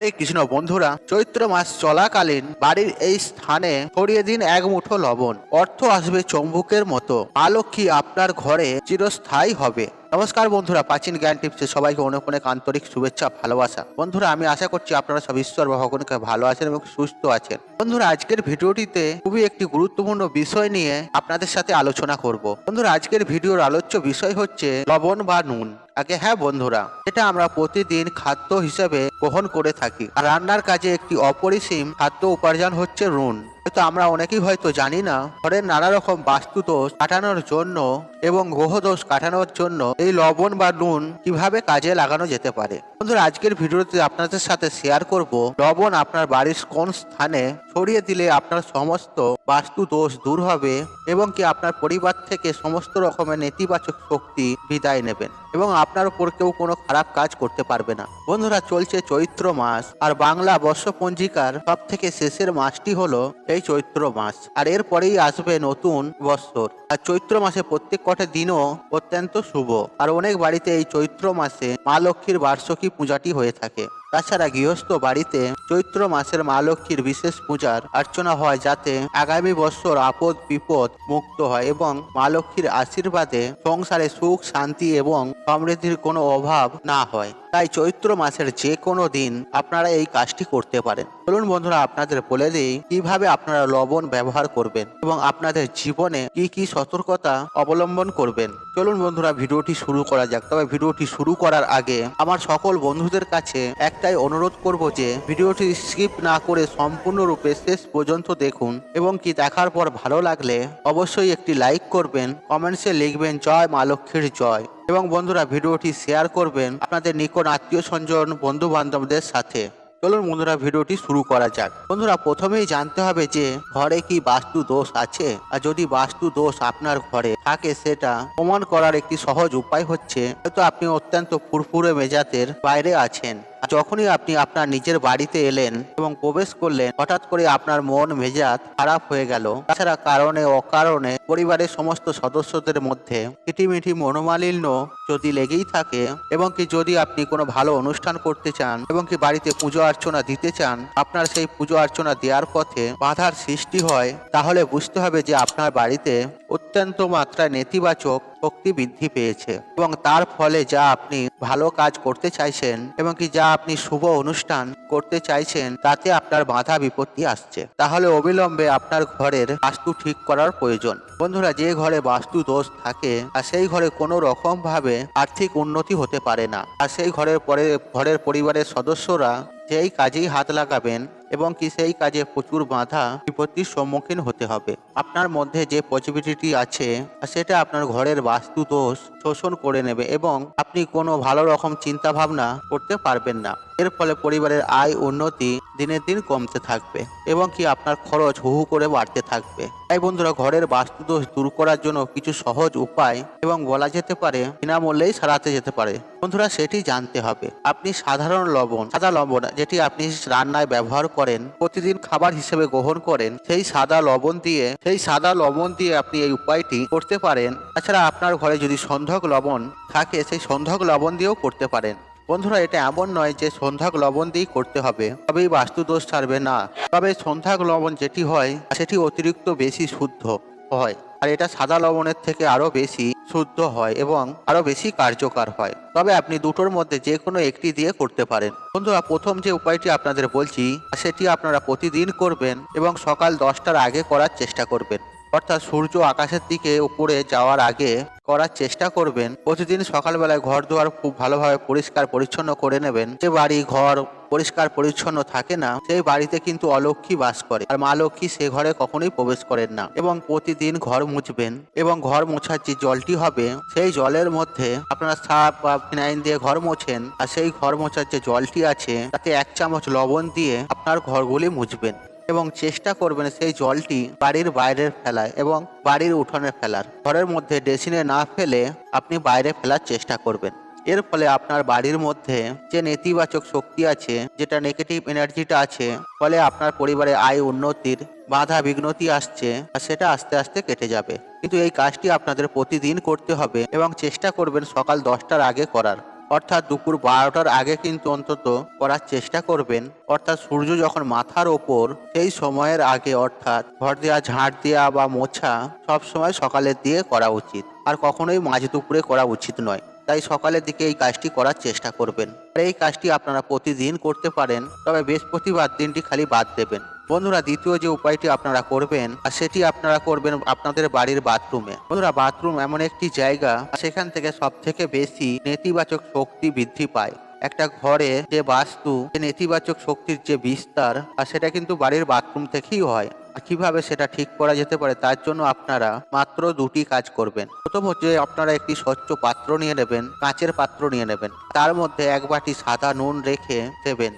এই কৃষ্ণ বন্ধুরা, চৈত্র মাস চলাকালীন বাড়ির এই স্থানে ছড়িয়ে দিন এক মুঠো লবণ। অর্থ আসবে চম্বুকের মতো। আলক্ষী আপনার ঘরে চিরস্থায়ী হবে। নমস্কার বন্ধুরা, প্রাচীন জ্ঞান টিপসে সবাইকে অনেক অনেক আন্তরিক শুভেচ্ছা, ভালোবাসা। বন্ধুরা, আমি আশা করছি আপনারা সব ঈশ্বর ভগবানকে ভালো আছেন এবং সুস্থ আছেন। বন্ধুরা, আজকের ভিডিওটিতে খুবই একটি গুরুত্বপূর্ণ বিষয় নিয়ে আপনাদের সাথে আলোচনা করব। বন্ধুরা, আজকের ভিডিওর আলোচ্য বিষয় হচ্ছে লবণ বা নুন। আগে হ্যাঁ বন্ধুরা, এটা আমরা প্রতিদিন খাদ্য হিসেবে গ্রহণ করে থাকি। আর রান্নার কাজে একটি অপরিসীম খাদ্য উপার্জন হচ্ছে নুন। হয়তো আমরা অনেকেই হয়তো জানি না। ঘরের নানা রকম বাস্তু দোষ কাটানোর জন্য এবং গ্রহদোষ কাটানোর জন্য এই লবণ বা নুন কীভাবে কাজে লাগানো যেতে পারে? বন্ধুরা, আজকের ভিডিওতে আপনাদের সাথে শেয়ার করব, লবণ আপনার বাড়ির কোন স্থানে ছড়িয়ে দিলে আপনার সমস্ত বাস্তু দোষ দূর হবে এবং কি আপনার পরিবার থেকে সমস্ত রকমের নেতিবাচক শক্তি বিদায় নেবেন এবং আপনার উপর কেউ কোনো খারাপ কাজ করতে পারবে না। বন্ধুরা, চলছে চৈত্র মাস আর বাংলা বর্ষ পঞ্জিকার সব থেকে শেষের মাসটি হলো এই চৈত্র মাস আর এরপরেই আসবে নতুন বৎসর। আর চৈত্র মাসে প্রত্যেক কটা দিনও অত্যন্ত শুভ। আর অনেক বাড়িতে এই চৈত্র মাসে মা লক্ষ্মীর বার্ষিকী পূজাটি হয়ে থাকে। তাছাড়া গৃহস্থ বাড়িতে চৈত্র মাসের মা লক্ষ্মীর বিশেষ পূজার অর্চনা হয় যাতে আগামী বছর আপদ, বিপদ মুক্ত হয় এবং মা লক্ষ্মীর আশীর্বাদে সংসারে সুখ, শান্তি এবং সমৃদ্ধির কোনো অভাব না হয়। তাই চৈত্র মাসের যে কোনো দিন আপনারা এই কাজটি করতে পারেন। চলুন বন্ধুরা, আপনাদের বলে দিই কীভাবে আপনারা লবণ ব্যবহার করবেন এবং আপনাদের জীবনে কি কি সতর্কতা অবলম্বন করবেন। চলুন বন্ধুরা, ভিডিওটি শুরু করা যাক। তবে ভিডিওটি শুরু করার আগে আমার সকল বন্ধুদের কাছে একটাই অনুরোধ করব যে ভিডিওটি স্কিপ না করে সম্পূর্ণরূপে শেষ পর্যন্ত দেখুন এবং কি দেখার পর ভালো লাগলে অবশ্যই একটি লাইক করবেন, কমেন্টসে লিখবেন, জয় মা লক্ষ্মীর জয়। এবং বন্ধুরা, ভিডিওটি শেয়ার করবেন আপনাদের নিকট আত্মীয় স্বজন বন্ধু বান্ধবদের সাথে। চলুন বন্ধুরা, ভিডিওটি শুরু করা যাক। বন্ধুরা, প্রথমেই জানতে হবে যে ঘরে কি বাস্তু দোষ আছে? আর যদি বাস্তু দোষ আপনার ঘরে থাকে, সেটা প্রমাণ করার একটি সহজ উপায় হচ্ছে, হয়তো আপনি অত্যন্ত ফুরফুরে মেজাতের বাইরে আছেন। যখনই আপনি আপনার নিজের বাড়িতে এলেন এবং প্রবেশ করলেন, হঠাৎ করে আপনার মন মেজাজ খারাপ হয়ে গেল। তাছাড়া কারণে অকারণে পরিবারের সমস্ত সদস্যদের মধ্যে কিটিমিটি মনোমালিন্য যদি লেগেই থাকে এবং কি যদি আপনি কোনো ভালো অনুষ্ঠান করতে চান এবং কি বাড়িতে পুজো অর্চনা দিতে চান, আপনার সেই পুজো অর্চনা দেওয়ার পথে বাধার সৃষ্টি হয়, তাহলে বুঝতে হবে যে আপনার বাড়িতে অত্যন্ত মাত্রায় নেতিবাচক শক্তি বৃদ্ধি পেয়েছে এবং তার ফলে যা আপনি ভালো কাজ করতে চাইছেন এবং কি যা আপনি শুভ অনুষ্ঠান করতে চাইছেন, তাতে আপনার বাধা বিপত্তি আসছে। তাহলে অবিলম্বে আপনার ঘরের বাস্তু ঠিক করার প্রয়োজন। বন্ধুরা, যে ঘরে বাস্তু দোষ থাকে, আর সেই ঘরে কোনো রকম ভাবে আর্থিক উন্নতি হতে পারে না। আর সেই ঘরের পরে, ঘরের পরিবারের সদস্যরা যেই কাজেই হাত লাগাবেন এবং কি সেই কাজে প্রচুর বাধা বিপত্তির সম্মুখীন হতে হবে। আপনার মধ্যে যে পজিটিভিটি আছে, সেটা আপনার ঘরের বাস্তু দোষ শোষণ করে নেবে এবং আপনি কোনো ভালো রকম চিন্তা ভাবনা করতে পারবেন না। এর ফলে পরিবারের আয় উন্নতি দিনের দিন কমতে থাকবে এবং কি আপনার খরচ হু হু করে বাড়তে থাকবে। তাই বন্ধুরা, ঘরের বাস্তু দোষ দূর করার জন্য কিছু সহজ উপায় এবং বলা যেতে পারে বিনামূল্যেই সারাতে যেতে পারে। বন্ধুরা, সেটি জানতে হবে। আপনি সাধারণ লবণ, সাদা লবণ যেটি আপনি রান্নায় ব্যবহার করেন, প্রতিদিন খাবার হিসেবে গ্রহণ করেন, সেই সাদা লবণ দিয়ে, সেই সাদা লবণ দিয়ে আপনি এই উপায়টি করতে পারেন। তাছাড়া আপনার ঘরে যদি সন্ধক লবণ থাকে, সেই সন্ধক লবণ দিয়েও করতে পারেন। বন্ধুরা, এটা এমন নয় যে সন্ধ্যাক লবণ দিয়েই করতে হবে। তবেই বাস্তু দোষ ছাড়বে না। তবে সন্ধ্যাক লবণ যেটি হয়, সেটি অতিরিক্ত বেশি শুদ্ধ হয় আর এটা সাদা লবণের থেকে আরও বেশি শুদ্ধ হয় এবং আরও বেশি কার্যকর হয়। তবে আপনি দুটোর মধ্যে যে কোনো একটি দিয়ে করতে পারেন। বন্ধুরা, প্রথম যে উপায়টি আপনাদের বলছি, সেটি আপনারা প্রতিদিন করবেন এবং সকাল দশটার আগে করার চেষ্টা করবেন। অর্থাৎ সূর্য আকাশের দিকে উপরে যাওয়ার আগে করার চেষ্টা করবেন। প্রতিদিন সকালবেলায় ঘর দুয়ার খুব ভালোভাবে পরিষ্কার পরিচ্ছন্ন করে নেবেন। যে বাড়ি ঘর পরিষ্কার পরিচ্ছন্ন থাকে না, সেই বাড়িতে কিন্তু অলক্ষী বাস করে। আর মা লক্ষ্মী সে ঘরে কখনোই প্রবেশ করেন না। এবং প্রতিদিন ঘর মুছবেন। এবং ঘর মোছার যে জলটি হবে, সেই জলের মধ্যে আপনারা সাপ বা ফিনাইল দিয়ে ঘর মোছেন। আর সেই ঘর মোছার যে জলটি আছে, তাতে এক চামচ লবণ দিয়ে আপনার ঘরগুলি মুছবেন। এবং চেষ্টা করবেন সেই জলটি বাড়ির বাইরের ফেলায় এবং বাড়ির উঠোনে ফেলার। ঘরের মধ্যে ডেসিনে না ফেলে আপনি বাইরে ফেলার চেষ্টা করবেন। এর ফলে আপনার বাড়ির মধ্যে যে নেতিবাচক শক্তি আছে, যেটা নেগেটিভ এনার্জিটা আছে, ফলে আপনার পরিবারে আয় উন্নতির বাধা বিঘ্নতি আসছে আর সেটা আস্তে আস্তে কেটে যাবে। কিন্তু এই কাজটি আপনাদের প্রতিদিন করতে হবে এবং চেষ্টা করবেন সকাল দশটার আগে করার। অর্থাৎ দুপুর বারোটার আগে কিন্তু অন্তত করার চেষ্টা করবেন। অর্থাৎ সূর্য যখন মাথার ওপর, সেই সময়ের আগে অর্থাৎ ঘর দেওয়া ঝাড় দেওয়া বা মোছা সব সময় সকালের দিয়ে করা উচিত। আর কখনোই মাঝ দুপুরে করা উচিত নয়। তাই সকালের দিকে এই কাজটি করার চেষ্টা করবেন। আর এই কাজটি আপনারা প্রতিদিন করতে পারেন, তবে বৃহস্পতিবার দিনটি খালি বাদ দেবেন। বন্ধুরা, দ্বিতীয় যে উপায়টি আপনারা করবেন, আর সেটি আপনারা করবেন আপনাদের বাড়ির বাথরুমে। বন্ধুরা, বাথরুম এমন একটি জায়গা, সেখান থেকে সব থেকে বেশি নেতিবাচক শক্তি বৃদ্ধি পায়। একটা ঘরে যে বাস্তু যে নেতিবাচক শক্তির যে বিস্তার, আর সেটা কিন্তু বাড়ির বাথরুম থেকেই হয়। আর কীভাবে সেটা ঠিক করা যেতে পারে, তার জন্য আপনারা মাত্র দুটি কাজ করবেন। প্রথম হচ্ছে, আপনারা একটি স্বচ্ছ পাত্র নিয়ে নেবেন, কাঁচের পাত্র নিয়ে নেবেন। তার মধ্যে এক বাটি সাদা নুন রেখে দেবেন।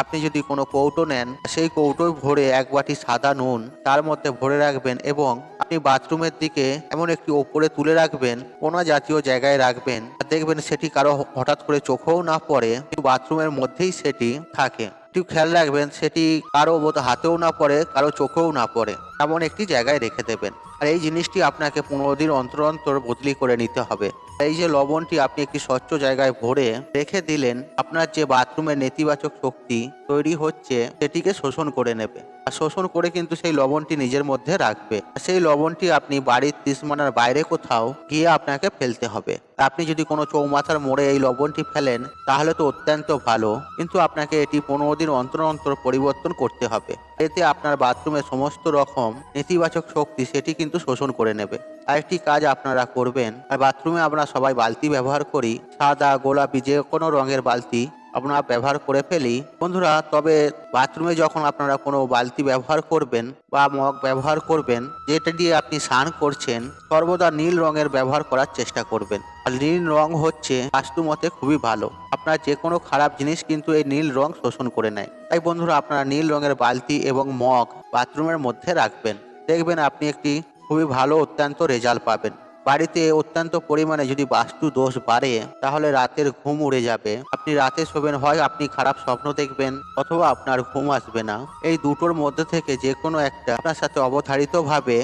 আপনি যদি কোনো কৌটো নেন, সেই কৌটোয় ভরে এক বাটি সাদা নুন, তার মধ্যে ভরে রাখবেন এবং আপনি বাথরুমের দিকে এমন একটি ওপরে তুলে রাখবেন, কোনা জাতীয় জায়গায় রাখবেন। দেখবেন সেটি কারও হঠাৎ করে চোখেও না পড়ে বাথরুমের মধ্যেই সেটি থাকে। একটু খেয়াল রাখবেন, সেটি কারও বোধ হাতেও না পড়ে, কারও চোখেও না পড়ে। এমন একটি জায়গায় রেখে দেবেন। আর এই জিনিসটি আপনাকে পনেরো দিন অন্তর অন্তর বদলি করে নিতে হবে। এই যে লবণটি আপনি একটি স্বচ্ছ জায়গায় ভরে রেখে দিলেন, আপনার যে বাথরুমের নেতিবাচক শক্তি তৈরি হচ্ছে, সেটিকে শোষণ করে নেবে। আর শোষণ করে কিন্তু সেই লবণটি নিজের মধ্যে রাখবে। সেই লবণটি আপনি বাড়ির ত্রিসমানার বাইরে কোথাও গিয়ে আপনাকে ফেলতে হবে। আপনি যদি কোনো চৌমাথার মোড়ে এই লবণটি ফেলেন, তাহলে তো অত্যন্ত ভালো। কিন্তু আপনাকে এটি পনেরো দিন অন্তর অন্তর পরিবর্তন করতে হবে। এতে আপনার বাথরুমের সমস্ত রকম নেতিবাচক শক্তি সেটি কিন্তু শোষণ করে নেবে। আরেকটি কাজ আপনারা করবেন, আর বাথরুমে আমরা সবাই বালতি ব্যবহার করি, সাদা, গোলাপি, যে কোনো রঙের বালতি আপনারা ব্যবহার করে ফেলি। বন্ধুরা, তবে বাথরুমে যখন আপনারা কোনো বালতি ব্যবহার করবেন বা মগ ব্যবহার করবেন, যেটা দিয়ে আপনি স্নান করছেন, সর্বদা নীল রঙের ব্যবহার করার চেষ্টা করবেন। আর নীল রং হচ্ছে বাস্তু মতে খুবই ভালো। আপনার যে কোনো খারাপ জিনিস কিন্তু এই নীল রং শোষণ করে নেয়। তাই বন্ধুরা, আপনারা নীল রঙের বালতি এবং মগ বাথরুমের মধ্যে রাখবেন। দেখবেন আপনি একটি খুবই ভালো অত্যন্ত রেজাল্ট পাবেন। বাড়িতে অত্যন্ত পরিমাণে যদি বাস্তু দোষ বাড়ে, তাহলে রাতের ঘুম উড়ে যাবে। আপনি রাতে শোবেন, হয় আপনি খারাপ স্বপ্ন দেখবেন অথবা আপনার ঘুম আসবে না। এই দুটোর মধ্যে থেকে যে কোনো একটা আপনার সাথে অবধারিতভাবে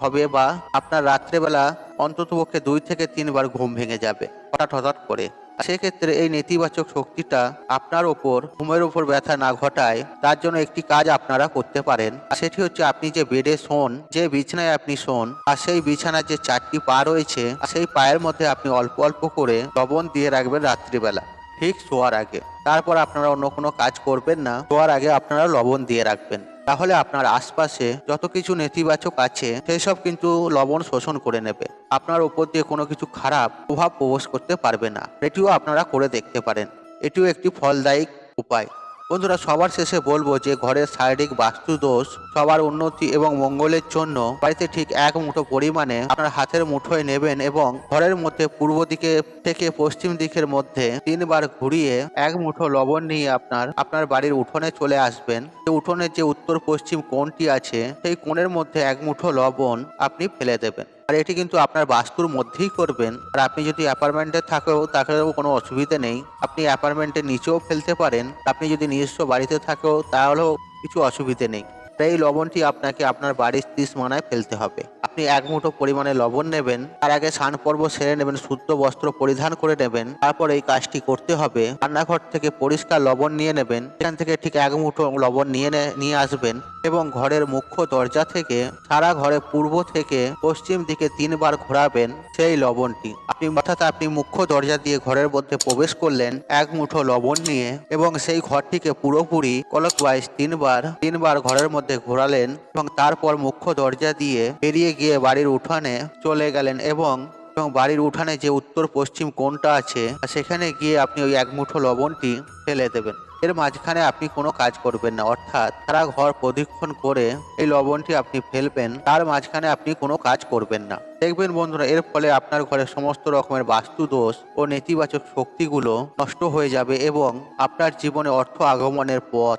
হবে বা আপনার রাত্রেবেলা অন্ততপক্ষে দুই থেকে তিনবার ঘুম ভেঙে যাবে। হঠাৎ হঠাৎ করে। সেক্ষেত্রে এই নেতিবাচক শক্তিটা আপনার ওপর, ঘুমের ওপর ব্যথা না ঘটায়, তার জন্য একটি কাজ আপনারা করতে পারেন। সেটি হচ্ছে আপনি যে বেডে শোন, যে বিছানায় আপনি শোন, আর সেই বিছানার যে চারটি পা রয়েছে সেই পায়ের মধ্যে আপনি অল্প অল্প করে লবণ দিয়ে রাখবেন রাত্রিবেলা, ঠিক শোয়ার আগে। তারপর আপনারা অন্য কোনো কাজ করবেন না, শোয়ার আগে আপনারা লবণ দিয়ে রাখবেন। তাহলে আপনার আশপাশে যত কিছু নেতিবাচক আছে, সেই সব কিন্তু লবণ শোষণ করে নেবে। আপনার উপর দিয়ে কোনো কিছু খারাপ প্রভাব প্রবেশ করতে পারবে না। এটিও আপনারা করে দেখতে পারেন। এটিও একটি ফলদায়ী উপায়। বন্ধুরা, সবার শেষে বলব যে ঘরের শারীরিক বাস্তু দোষ সবার উন্নতি এবং মঙ্গলের জন্য বাড়িতে ঠিক এক মুঠো পরিমাণে আপনার হাতের মুঠোয় নেবেন এবং ঘরের মধ্যে পূর্ব দিকে থেকে পশ্চিম দিকের মধ্যে তিনবার ঘুরিয়ে এক মুঠো লবণ নিয়ে আপনার আপনার বাড়ির উঠোনে চলে আসবেন। যে উঠোনের যে উত্তর পশ্চিম কোণটি আছে, সেই কোণের মধ্যে এক মুঠো লবণ আপনি ফেলে দেবেন। আর এটি কিন্তু আপনার বাস্তুর মধ্যেই করবেন। আর আপনি যদি অ্যাপার্টমেন্টে থাকেও তাহলেও কোনো অসুবিধা নেই। আপনি অ্যাপার্টমেন্টের নিচেও ফেলতে পারেন। আপনি যদি নিজস্ব বাড়িতে থাকেও, তাহলেও কিছু অসুবিধে নেই। তাই লবণটি আপনাকে আপনার বাড়ির ত্রিশ মানায় ফেলতে হবে। আপনি এক মুঠো পরিমাণে লবণ নেবেন, তার আগে স্নান পর্ব সেরে নেবেন, শুদ্ধ বস্ত্র পরিধান করে নেবেন, তারপর এই কাজটি করতে হবে। রান্নাঘর থেকে পরিষ্কার লবণ নিয়ে নেবেন এখান থেকে ঠিক এক মুঠো লবণ নিয়ে নিয়ে আসবেন এবং ঘরের মুখ্য দরজা থেকে সারা ঘরে পূর্ব থেকে পশ্চিম দিকে তিনবার ঘোরাবেন সেই লবণটি। আপনি অর্থাৎ আপনি মুখ্য দরজা দিয়ে ঘরের মধ্যে প্রবেশ করলেন, এক মুঠো লবণ নিয়ে এবং সেই ঘরটিকে পুরোপুরি কলকওয়াইজ তিনবার তিনবার ঘরের মধ্যে ঘোরালেন এবং তারপর মুখ্য দরজা দিয়ে বেরিয়ে গিয়ে বাড়ির উঠানে চলে গেলেন এবং এবং বাড়ির উঠানে যে উত্তর পশ্চিম কোণটা আছে, সেখানে গিয়ে আপনি ওই এক মুঠো লবণটি ফেলে দেবেন। এর মাঝখানে আপনি কোনো কাজ করবেন না, অর্থাৎ সারা ঘর প্রদক্ষিণ করে এই লবণটি আপনি ফেলবেন, তার মাঝখানে আপনি কোনো কাজ করবেন না। দেখবেন বন্ধুরা, এর ফলে আপনার ঘরে সমস্ত রকমের বাস্তু দোষ ও নেতিবাচক শক্তিগুলো নষ্ট হয়ে যাবে এবং আপনার জীবনে অর্থ আগমনের পথ